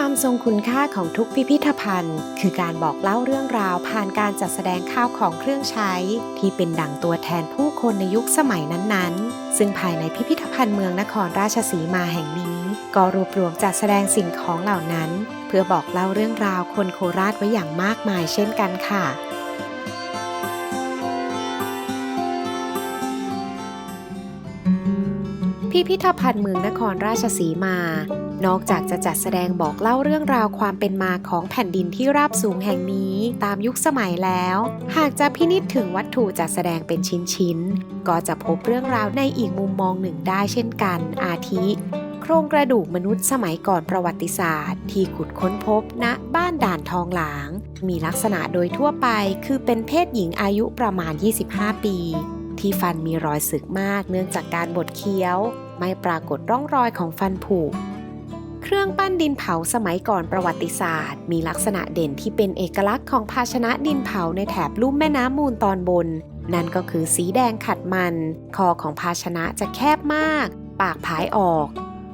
ความทรงคุณค่าของทุกพิพิธภัณฑ์ คือการบอกเล่าเรื่องราวผ่านการจัดแสดงข้าวของเครื่องใช้ ที่เป็นดั่งตัวแทนผู้คนในยุคสมัยนั้นๆ ซึ่งภายในพิพิธภัณฑ์เมืองนครราชสีมาแห่งนี้ ก็รวบรวมจัดแสดงสิ่งของเหล่านั้น เพื่อบอกเล่าเรื่องราวคนโคราชไว้อย่างมากมายเช่นกันค่ะพิพิธภัณฑ์เมืองนครราชสีมา นอกจากจะจัดแสดงบอกเล่าเรื่องราวความเป็นมาของแผ่นดินที่ราบสูงแห่งนี้ตามยุคสมัยแล้ว หากจะพินิจถึงวัตถุจัดแสดงเป็นชิ้นๆ ก็จะพบเรื่องราวในอีกมุมมองหนึ่งได้เช่นกัน อาทิ โครงกระดูกมนุษย์สมัยก่อนประวัติศาสตร์ ที่ขุดค้นพบณบ้านด่านทองหลาง มีลักษณะโดยทั่วไปคือเป็นเพศหญิงอายุประมาณ 25 ปี ที่ฟันมีรอยสึกมากเนื่องจากการบดเคี้ยว ไม่ปรากฏร่องรอยของฟันผุ เครื่องปั้นดินเผาสมัยก่อนประวัติศาสตร์ มีลักษณะเด่นที่เป็นเอกลักษณ์ของภาชนะดินเผาในแถบลุ่มแม่น้ำมูลตอนบน นั่นก็คือสีแดงขัดมัน คอของภาชนะจะแคบมาก ปากผายออก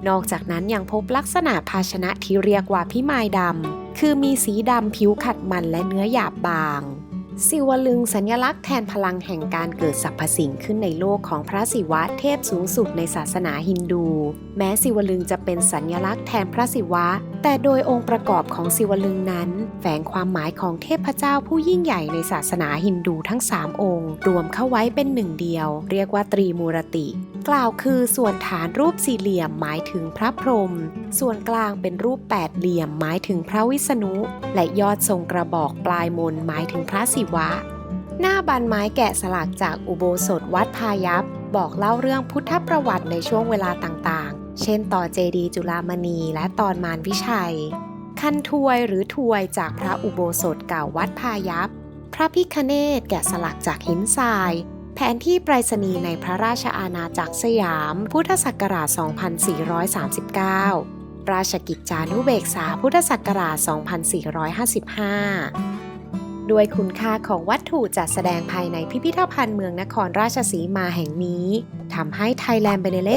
นอกจากนั้นยังพบลักษณะภาชนะที่เรียกว่าพิมายดำคือมีสีดำผิวขัดมันและเนื้อหยาบบาง สิวลึงสัญลักษณ์แทนพลังแห่งการเกิดสรรพสิ่งขึ้นในโลกของพระศิวะเทพสูงสุดในศาสนาฮินดู แม้สิวลึงจะเป็นสัญลักษณ์แทนพระศิวะ แต่โดยองค์ประกอบของสิวลึงนั้น แฝงความหมายของเทพเจ้าผู้ยิ่งใหญ่ในศาสนาฮินดูทั้ง 3 องค์ รวมเข้าไว้เป็นหนึ่งเดียว เรียกว่าตรีมูรติ กล่าวคือส่วนฐานรูปสี่เหลี่ยมหมายถึงพระพรหม ส่วนกลางเป็นรูปแปดเหลี่ยมหมายถึงพระวิษณุ และยอดทรงกระบอกปลายมนหมายถึงพระศิวะ หน้าบันไม้แกะสลักจากอุโบสถวัดพายัพบอกเล่าเรื่องพุทธประวัติในช่วงเวลาต่างๆ เช่นต่อเจดีจุฬามณีและตอนมารวิชัย คันทวยหรือทวยจากพระอุโบสถเก่าวัดพายัพพระพิคเนตแกะสลักจากหินทราย ผนที่ไปรษณีย์ในพระราชอาณาจักรสยาม พุทธศักราช 2439 ราชกิจจานุเบกษาพุทธศักราช 2455 ด้วยคุณค่าของวัตถุจัดแสดงภายในพิพิธภัณฑ์เมืองนครราชสีมาแห่งนี้ทำให้ Thailand b e n e l e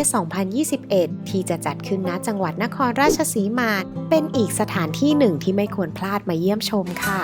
2021 ที่จะจัดขึ้นณจังหวัดนครราชสีมา เป็นอีกสถานที่หนึ่งที่ไม่ควรพลาดมาเยี่ยมชมค่ะ